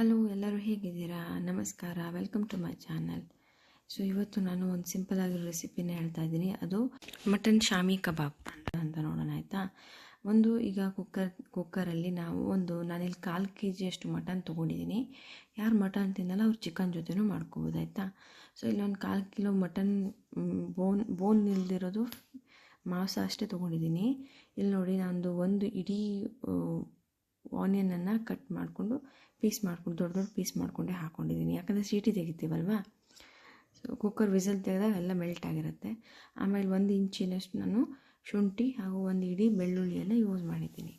Hello, ಎಲ್ಲರೂ ಹೇಗಿದ್ದೀರಾ? ನಮಸ್ಕಾರ. Welcome to my channel so ಇವತ್ತು ನಾನು ಒಂದು ಸಿಂಪಲ್ ಆಗಿರೋ ರೆಸಿಪಿನ ಹೇಳ್ತಾ ಇದ್ದೀನಿ. ಅದು ಮಟನ್ ಶಾಮಿ ಕಬಾಬ್ ಅಂತ ನೋಡೋಣ, ಆಯಿತಾ? ಒಂದು, ಈಗ ಕುಕ್ಕರ್ ಕುಕ್ಕರಲ್ಲಿ ನಾವು ಒಂದು ನಾನಿಲ್ಲಿ ಕಾಲು ಕೆ ಜಿಯಷ್ಟು ಮಟನ್ ತೊಗೊಂಡಿದ್ದೀನಿ. ಯಾರು ಮಟನ್ ತಿನ್ನಲ್ಲ, ಅವ್ರು ಚಿಕನ್ ಜೊತೆನೂ ಮಾಡ್ಕೋಬೋದು, ಆಯಿತಾ? ಸೊ ಇಲ್ಲೊಂದು ಕಾಲು ಕಿಲೋ ಮಟನ್ ಬೋನ್ ಬೋನ್ ಇಲ್ದಿರೋದು ಮಾಂಸ ಅಷ್ಟೇ ತೊಗೊಂಡಿದ್ದೀನಿ. ಇಲ್ಲಿ ನೋಡಿ ನಾನು ಒಂದು ಇಡೀ ಆನಿಯನನ್ನು ಕಟ್ ಮಾಡಿಕೊಂಡು ಪೀಸ್ ಮಾಡ್ಕೊಂಡು, ದೊಡ್ಡ ದೊಡ್ಡ ಪೀಸ್ ಮಾಡಿಕೊಂಡೇ ಹಾಕ್ಕೊಂಡಿದ್ದೀನಿ ಯಾಕಂದರೆ ಸೀಟಿ ತೆಗಿತೀವಲ್ವಾ? ಸೊ ಕುಕ್ಕರ್ ವಿಸಲ್ ತೆಗೆದಾಗ ಎಲ್ಲ ಮೆಲ್ಟ್ ಆಗಿರುತ್ತೆ. ಆಮೇಲೆ ಒಂದು ಇಂಚಿನಷ್ಟು ನಾನು ಶುಂಠಿ ಹಾಗೂ ಒಂದು ಇಡೀ ಬೆಳ್ಳುಳ್ಳಿಯನ್ನು ಯೂಸ್ ಮಾಡಿದ್ದೀನಿ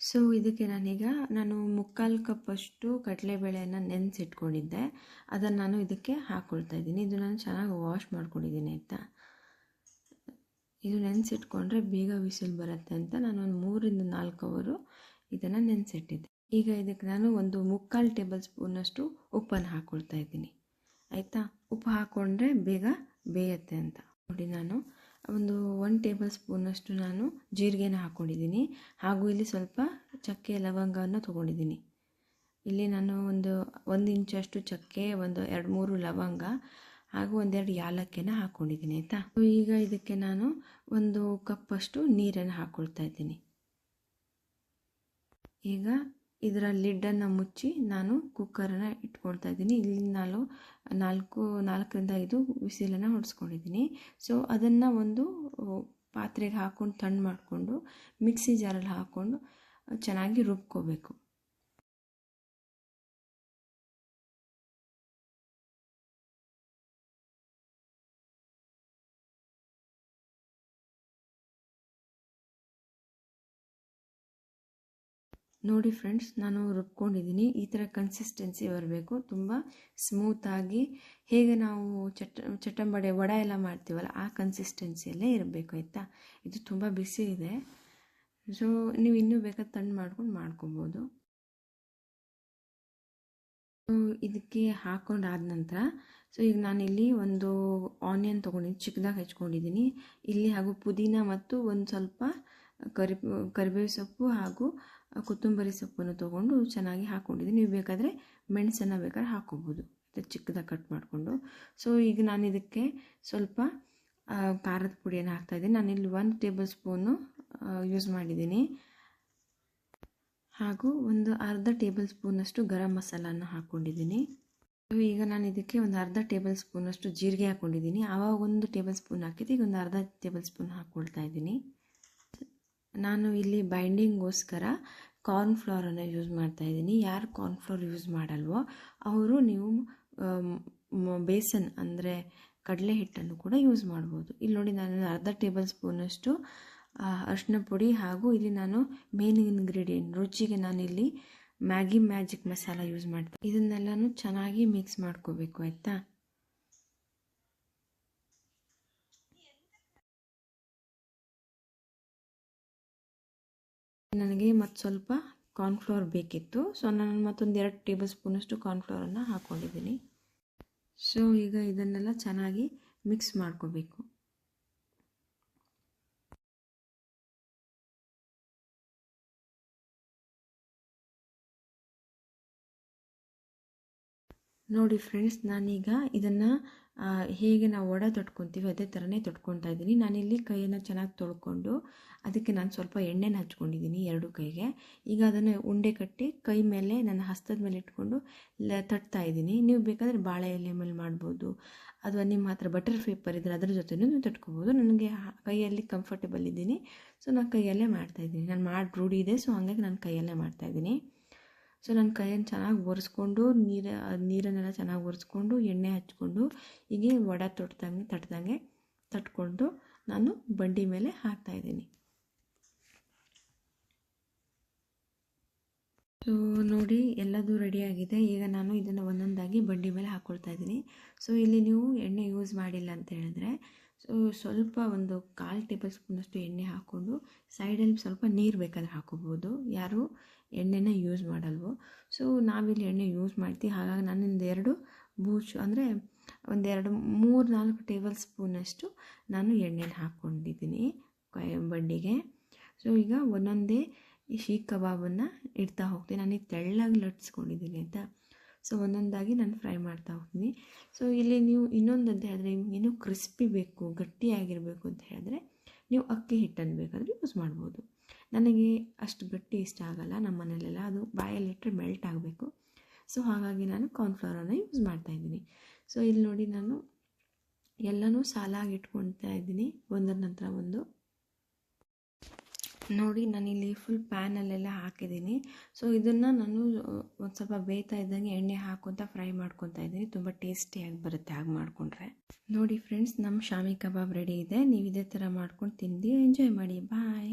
ಸೊ ಇದಕ್ಕೆ ನಾನೀಗ ನಾನು ಮುಕ್ಕಾಲು ಕಪ್ಪಷ್ಟು ಕಡಲೆಬೇಳೆಯನ್ನು ನೆನೆಸಿಟ್ಕೊಂಡಿದ್ದೆ. ಅದನ್ನು ನಾನು ಇದಕ್ಕೆ ಹಾಕ್ಕೊಳ್ತಾ ಇದ್ದೀನಿ. ಇದು ನಾನು ಚೆನ್ನಾಗಿ ವಾಶ್ ಮಾಡ್ಕೊಂಡಿದ್ದೀನಿ ಆಯಿತಾ? ಇದು ನೆನೆಸಿಟ್ಕೊಂಡ್ರೆ ಬೇಗ ವಿಸಿಲ್ ಬರುತ್ತೆ ಅಂತ ನಾನು ಒಂದು ಮೂರಿಂದ ನಾಲ್ಕು ಅವರು ಇದನ್ನು ನೆನೆಸಿಟ್ಟಿದ್ದೆ. ಈಗ ಇದಕ್ಕೆ ನಾನು ಒಂದು ಮುಕ್ಕಾಲು ಟೇಬಲ್ ಸ್ಪೂನಷ್ಟು ಉಪ್ಪನ್ನು ಹಾಕ್ಕೊಳ್ತಾ ಇದ್ದೀನಿ. ಆಯಿತಾ? ಉಪ್ಪು ಹಾಕ್ಕೊಂಡ್ರೆ ಬೇಗ ಬೇಯತ್ತೆ ಅಂತ. ನೋಡಿ ನಾನು, ಒಂದು ಒನ್ ಟೇಬಲ್ ಸ್ಪೂನಷ್ಟು ನಾನು ಜೀರಿಗೆನ ಹಾಕ್ಕೊಂಡಿದ್ದೀನಿ ಹಾಗೂ ಇಲ್ಲಿ ಸ್ವಲ್ಪ ಚಕ್ಕೆ ಲವಂಗವನ್ನು ತೊಗೊಂಡಿದ್ದೀನಿ. ಇಲ್ಲಿ ನಾನು ಒಂದು ಒಂದು ಇಂಚಷ್ಟು ಚಕ್ಕೆ, ಒಂದು ಎರಡು ಮೂರು ಲವಂಗ, ಹಾಗೂ ಒಂದೆರಡು ಯಾಲಕ್ಕಿನ ಹಾಕ್ಕೊಂಡಿದ್ದೀನಿ ಆಯಿತಾ? ಈಗ ಇದಕ್ಕೆ ನಾನು ಒಂದು ಕಪ್ಪಷ್ಟು ನೀರನ್ನು ಹಾಕ್ಕೊಳ್ತಾ ಇದ್ದೀನಿ. ಈಗ ಇದರ ಲಿಡ್ಡನ್ನು ಮುಚ್ಚಿ ನಾನು ಕುಕ್ಕರನ್ನು ಇಟ್ಕೊಳ್ತಾ ಇದ್ದೀನಿ. ಇಲ್ಲಿ ನಾನು ನಾಲ್ಕು, ನಾಲ್ಕರಿಂದ ಐದು ವಿಸಿಲನ್ನು ಹೊಡೆಸ್ಕೊಂಡಿದ್ದೀನಿ. ಸೊ ಅದನ್ನು ಒಂದು ಪಾತ್ರೆಗೆ ಹಾಕ್ಕೊಂಡು ತಣ್ಣು ಮಾಡಿಕೊಂಡು, ಮಿಕ್ಸಿ ಜಾರಲ್ಲಿ ಹಾಕ್ಕೊಂಡು ಚೆನ್ನಾಗಿ ರುಬ್ಕೋಬೇಕು. ನೋಡಿ ಫ್ರೆಂಡ್ಸ್ ನಾನು ರುಬ್ಕೊಂಡಿದ್ದೀನಿ. ಈ ಥರ ಕನ್ಸಿಸ್ಟೆನ್ಸಿ ಬರಬೇಕು. ತುಂಬ ಸ್ಮೂತಾಗಿ ಹೇಗೆ ನಾವು ಚಟ್, ಚಟಂಬಡೆ ವಡ ಎಲ್ಲ ಮಾಡ್ತೀವಲ್ಲ, ಆ ಕನ್ಸಿಸ್ಟೆನ್ಸಿಯಲ್ಲೇ ಇರಬೇಕು, ಆಯಿತಾ? ಇದು ತುಂಬ ಬಿಸಿ ಇದೆ. ಸೊ ನೀವು ಇನ್ನೂ ಬೇಕಾದ ತಣ್ಣು ಮಾಡ್ಕೊಂಡು ಮಾಡ್ಕೊಬೋದು. ಇದಕ್ಕೆ ಹಾಕೊಂಡಾದ ನಂತರ ಸೊ ಈಗ ನಾನಿಲ್ಲಿ ಒಂದು ಆನಿಯನ್ ತೊಗೊಂಡಿದ್ದೀನಿ ಚಿಕ್ಕದಾಗಿ ಹೆಚ್ಕೊಂಡಿದ್ದೀನಿ ಇಲ್ಲಿ ಹಾಗೂ ಪುದೀನ ಮತ್ತು ಒಂದು ಸ್ವಲ್ಪ ಕರಿ ಕರಿಬೇವು ಸೊಪ್ಪು ಹಾಗೂ ಕೊತ್ತಂಬರಿ ಸೊಪ್ಪನ್ನು ತೊಗೊಂಡು ಚೆನ್ನಾಗಿ ಹಾಕ್ಕೊಂಡಿದ್ದೀನಿ ನೀವು ಬೇಕಾದರೆ ಮೆಣಸನ್ನು ಬೇಕಾದ್ರೆ ಹಾಕ್ಕೊಬೋದು ಚಿಕ್ಕದಾಗಿ ಕಟ್ ಮಾಡಿಕೊಂಡು. ಸೊ ಈಗ ನಾನು ಇದಕ್ಕೆ ಸ್ವಲ್ಪ ಖಾರದ ಪುಡಿಯನ್ನು ಹಾಕ್ತಾಯಿದ್ದೀನಿ ನಾನಿಲ್ಲಿ ಒಂದು ಟೇಬಲ್ ಸ್ಪೂನು ಯೂಸ್ ಮಾಡಿದ್ದೀನಿ. ಹಾಗೂ ಒಂದು ಅರ್ಧ ಟೇಬಲ್ ಸ್ಪೂನಷ್ಟು ಗರಂ ಮಸಾಲನ್ನು ಹಾಕ್ಕೊಂಡಿದ್ದೀನಿ ಈಗ ನಾನು ಇದಕ್ಕೆ ಒಂದು ಅರ್ಧ ಟೇಬಲ್ ಸ್ಪೂನಷ್ಟು ಜೀರಿಗೆ ಹಾಕ್ಕೊಂಡಿದ್ದೀನಿ ಆವಾಗ ಒಂದು ಟೇಬಲ್ ಸ್ಪೂನ್ ಹಾಕಿದ್ದು, ಈಗ ಒಂದು ಅರ್ಧ ಟೇಬಲ್ ಸ್ಪೂನ್ ಹಾಕ್ಕೊಳ್ತಾ ಇದ್ದೀನಿ. ನಾನು ಇಲ್ಲಿ ಬೈಂಡಿಂಗ್ಗೋಸ್ಕರ ಕಾರ್ನ್ಫ್ಲವರನ್ನು ಯೂಸ್ ಮಾಡ್ತಾ ಇದ್ದೀನಿ. ಯಾರು ಕಾರ್ನ್ಫ್ಲವರ್ ಯೂಸ್ ಮಾಡಲ್ವೋ ಅವರು ನೀವು ಬೇಸನ್ ಅಂದರೆ ಕಡಲೆ ಹಿಟ್ಟನ್ನು ಕೂಡ ಯೂಸ್ ಮಾಡ್ಬೋದು. ಇಲ್ಲಿ ನೋಡಿ ನಾನು ಅರ್ಧ ಟೇಬಲ್ ಸ್ಪೂನಷ್ಟು ಅರಿಶಿನ ಪುಡಿ ಹಾಗೂ ಇಲ್ಲಿ ನಾನು ಮೇನ್ ಇಂಗ್ರೀಡಿಯೆಂಟ್ ರುಚಿಗೆ ನಾನಿಲ್ಲಿ ಮ್ಯಾಗಿ ಮ್ಯಾಜಿಕ್ ಮಸಾಲ ಯೂಸ್ ಮಾಡ್ತೀನಿ ಇದನ್ನೆಲ್ಲನೂ ಚೆನ್ನಾಗಿ ಮಿಕ್ಸ್ ಮಾಡ್ಕೋಬೇಕು, ಆಯಿತಾ? ನನಗೆ ಮತ್ತು ಸ್ವಲ್ಪ ಕಾರ್ನ್ಫ್ಲವರ್ ಬೇಕಿತ್ತು. ಸೊ ನಾನು ಮತ್ತೊಂದು ಎರಡು ಟೇಬಲ್ ಸ್ಪೂನಷ್ಟು ಕಾರ್ನ್ಫ್ಲವರನ್ನು ಹಾಕ್ಕೊಂಡಿದ್ದೀನಿ ಸೊ ಈಗ ಇದನ್ನೆಲ್ಲ ಚೆನ್ನಾಗಿ ಮಿಕ್ಸ್ ಮಾಡ್ಕೋಬೇಕು. ನೋಡಿ ಫ್ರೆಂಡ್ಸ್ ನಾನೀಗ ಇದನ್ನು ಹೇಗೆ ನಾವು ಒಡ ತೊಟ್ಕೊತೀವಿ ಅದೇ ಥರನೇ ತೊಟ್ಕೊತಾ ಇದ್ದೀನಿ. ನಾನಿಲ್ಲಿ ಕೈಯನ್ನು ಚೆನ್ನಾಗಿ ತೊಳ್ಕೊಂಡು ಅದಕ್ಕೆ ನಾನು ಸ್ವಲ್ಪ ಎಣ್ಣೆನ ಹಚ್ಕೊಂಡಿದ್ದೀನಿ ಎರಡು ಕೈಗೆ. ಈಗ ಅದನ್ನು ಉಂಡೆ ಕಟ್ಟಿ ಕೈ ಮೇಲೆ ನನ್ನ ಹಸ್ತದ ಮೇಲೆ ಇಟ್ಕೊಂಡು ಲ, ತಟ್ತಾ ಇದ್ದೀನಿ. ನೀವು ಬೇಕಾದರೆ ಬಾಳೆ ಎಲೆ ಮೇಲೆ ಮಾಡ್ಬೋದು. ಅಥವಾ ನಿಮ್ಮ ಹತ್ರ ಬಟರ್ ಪೇಪರ್ ಇದ್ದರೆ ಅದರ ಜೊತೆನೂ ನೀವು ತಟ್ಕೋಬೋದು. ನನಗೆ ಕೈಯಲ್ಲಿ ಕಂಫರ್ಟೇಬಲ್ ಇದ್ದೀನಿ. ಸೊ ನಾನು ಕೈಯಲ್ಲೇ ಮಾಡ್ತಾಯಿದ್ದೀನಿ ನಾನು ಮಾಡಿ, ರೂಢಿ ಇದೆ. ಸೊ ಹಾಗಾಗಿ ನಾನು ಕೈಯಲ್ಲೇ ಮಾಡ್ತಾಯಿದ್ದೀನಿ ಸೊ ನನ್ನ ಕೈಯನ್ನು ಚೆನ್ನಾಗಿ ಒರೆಸ್ಕೊಂಡು ನೀರು, ನೀರನ್ನೆಲ್ಲ ಚೆನ್ನಾಗಿ ಒರೆಸ್ಕೊಂಡು ಎಣ್ಣೆ ಹಚ್ಕೊಂಡು ಹೀಗೆ ವಡ ತೊಟ್ದಂಗೆ, ತಟ್ದಂಗೆ ತಟ್ಕೊಂಡು ನಾನು ಬಂಡಿ ಮೇಲೆ ಹಾಕ್ತಾಯಿದ್ದೀನಿ ಸೊ ನೋಡಿ ಎಲ್ಲದೂ ರೆಡಿಯಾಗಿದೆ ಈಗ ನಾನು ಇದನ್ನು ಒಂದೊಂದಾಗಿ ಬಂಡಿ ಮೇಲೆ ಹಾಕ್ಕೊಳ್ತಾ ಇದ್ದೀನಿ. ಸೊ ಇಲ್ಲಿ ನೀವು ಎಣ್ಣೆ ಯೂಸ್ ಮಾಡಿಲ್ಲ ಅಂತ ಹೇಳಿದ್ರೆ ಸೊ ಸ್ವಲ್ಪ ಒಂದು ಕಾಲು ಟೇಬಲ್ ಸ್ಪೂನಷ್ಟು ಎಣ್ಣೆ ಹಾಕ್ಕೊಂಡು ಸೈಡಲ್ಲಿ ಸ್ವಲ್ಪ ನೀರು ಬೇಕಾದ್ರೆ ಹಾಕೋಬೋದು. ಯಾರು ಎಣ್ಣೆನ ಯೂಸ್ ಮಾಡಲ್ವೋ. ಸೊ ನಾವಿಲ್ಲಿ ಎಣ್ಣೆ ಯೂಸ್ ಮಾಡ್ತೀವಿ. ಹಾಗಾಗಿ ನಾನಿಂದ ಎರಡು ಬೂಚು ಅಂದರೆ ಒಂದೆರಡು ಮೂರು ನಾಲ್ಕು ಟೇಬಲ್ ಸ್ಪೂನಷ್ಟು ನಾನು ಎಣ್ಣೆನ ಹಾಕ್ಕೊಂಡಿದ್ದೀನಿ ಬಂಡಿಗೆ ಸೊ ಈಗ ಒಂದೊಂದೇ ಈ ಶೀಖ್ ಕಬಾಬನ್ನು ಇಡ್ತಾ ಹೋಗ್ತೀನಿ. ನಾನು ತೆಳ್ಳಗೆ ಲಟ್ಸ್ಕೊಂಡಿದ್ದೀನಿ ಆಯಿತಾ ಸೊ ಒಂದೊಂದಾಗಿ ನಾನು ಫ್ರೈ ಮಾಡ್ತಾ ಹೋಗ್ತೀನಿ. ಸೊ ಇಲ್ಲಿ ನೀವು ಇನ್ನೊಂದು ಅಂತ ಹೇಳಿದ್ರೆ ನಿಮ್ಗೆ ಇನ್ನೂ ಕ್ರಿಸ್ಪಿ ಬೇಕು, ಗಟ್ಟಿಯಾಗಿರಬೇಕು ಅಂತ ಹೇಳಿದ್ರೆ ನೀವು ಅಕ್ಕಿ ಹಿಟ್ಟನ್ನು ಬೇಕಾದರೆ ಯೂಸ್ ಮಾಡ್ಬೋದು. ನನಗೆ ಅಷ್ಟು ಗಟ್ಟಿ ಇಷ್ಟ ಆಗಲ್ಲ, ನಮ್ಮ ಮನೆಯಲ್ಲೆಲ್ಲ ಅದು ಬಾಯಲ್ಲಿಟ್ಟರೆ ಮೆಲ್ಟ್ ಆಗಬೇಕು. ಸೊ ಹಾಗಾಗಿ ನಾನು ಕಾರ್ನ್ಫ್ಲವರನ್ನು ಯೂಸ್ ಮಾಡ್ತಾ ಇದ್ದೀನಿ. ಸೊ ಇಲ್ಲಿ ನೋಡಿ ನಾನು ಎಲ್ಲನೂ ಸಾಲಾಗಿ ಇಟ್ಕೊಳ್ತಾ ಇದ್ದೀನಿ. ಒಂದರ ನಂತರ ಒಂದು ನೋಡಿ ನಾನಿಲ್ಲಿ ಫುಲ್ ಪ್ಯಾನಲ್ಲೆಲ್ಲ ಹಾಕಿದ್ದೀನಿ. ಸೊ ಇದನ್ನು ನಾನು ಒಂದು ಸ್ವಲ್ಪ ಬೇಯ್ತಾ ಇದ್ದಂಗೆ ಎಣ್ಣೆ ಹಾಕ್ಕೊತ ಫ್ರೈ ಮಾಡ್ಕೊತಾ ಇದ್ದೀನಿ. ತುಂಬ ಟೇಸ್ಟಿಯಾಗಿ ಬರುತ್ತೆ ಹಾಗೆ ಮಾಡಿಕೊಂಡ್ರೆ. ನೋಡಿ ಫ್ರೆಂಡ್ಸ್ ನಮ್ಮ ಶಾಮಿ ಕಬಾಬ್ ರೆಡಿ ಇದೆ. ನೀವು ಇದೇ ಥರ ಮಾಡ್ಕೊಂಡು ತಿಂದು ಎಂಜಾಯ್ ಮಾಡಿ. ಬಾಯ್